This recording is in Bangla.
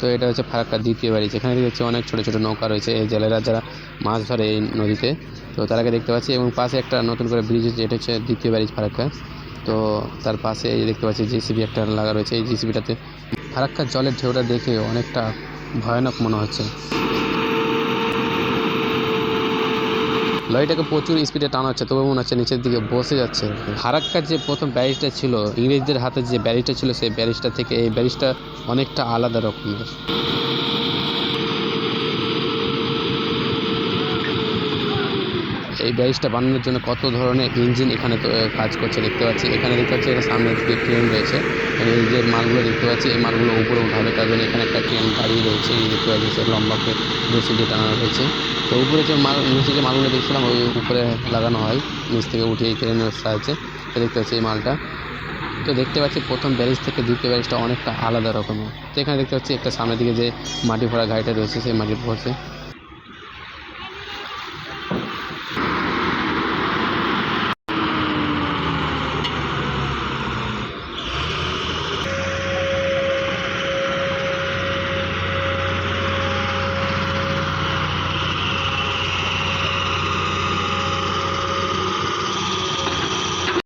তো এটা হচ্ছে ফারাক্কার দ্বিতীয় বাড়ি। যেখানে হচ্ছে অনেক ছোটো ছোটো নৌকা রয়েছে। এই জেলেরা যারা মাছ ধরে এই নদীতে, তো তারাকে দেখতে পাচ্ছি এবং পাশে একটা নতুন করে ব্রিজ হচ্ছে এটা হচ্ছে দ্বিতীয় বাড়ি ফারাক্কা। তো তার পাশে দেখতে পাচ্ছি জিসিবি একটা লাগা রয়েছে। এই জিসিবিটাতে ফারাক্কার জলের ঢেউটা দেখে অনেকটা ভয়ানক মনে হচ্ছে। লরিটাকে প্রচুর স্পিডে টানা হচ্ছে তবে মনে হচ্ছে নিচের দিকে বসে যাচ্ছে। ফারাক্কার যে প্রথম ব্যারিজটা ছিল, ইংরেজদের হাতে যে ব্যারিজটা ছিল, সেই ব্যারিজটা থেকে এই ব্যারিজটা অনেকটা আলাদা রকমের। এই ব্যারিজটা বানানোর জন্য কত ধরনের ইঞ্জিন এখানে কাজ করছে দেখতে পাচ্ছি। এখানে দেখতে পাচ্ছি সামনে দিকে ট্রেন রয়েছে। এই যে মালগুলো দেখতে পাচ্ছি, এই মালগুলো উপরে উঠাবে, তার জন্য এখানে একটা ট্রেন দাঁড়িয়ে রয়েছে, এই দেখতে পাচ্ছি লম্বা করে রশি দিয়ে টানানো রয়েছে তো উপরে যে মাল, নিচে যে মালগুলো দেখছিলাম, ওই উপরে লাগানো হয়, নিচ থেকে উঠিয়ে এই ট্রেনের সাহায্যে। তো দেখতে পাচ্ছি এই মালটা। তো দেখতে পাচ্ছি প্রথম ব্যারেজ থেকে দ্বিতীয় ব্যারিজটা অনেকটা আলাদা রকমের। তো এখানে দেখতে পাচ্ছি একটা সামনের দিকে যে মাটি ভরা গাড়িটা রয়েছে, সেই মাটি ভরছে।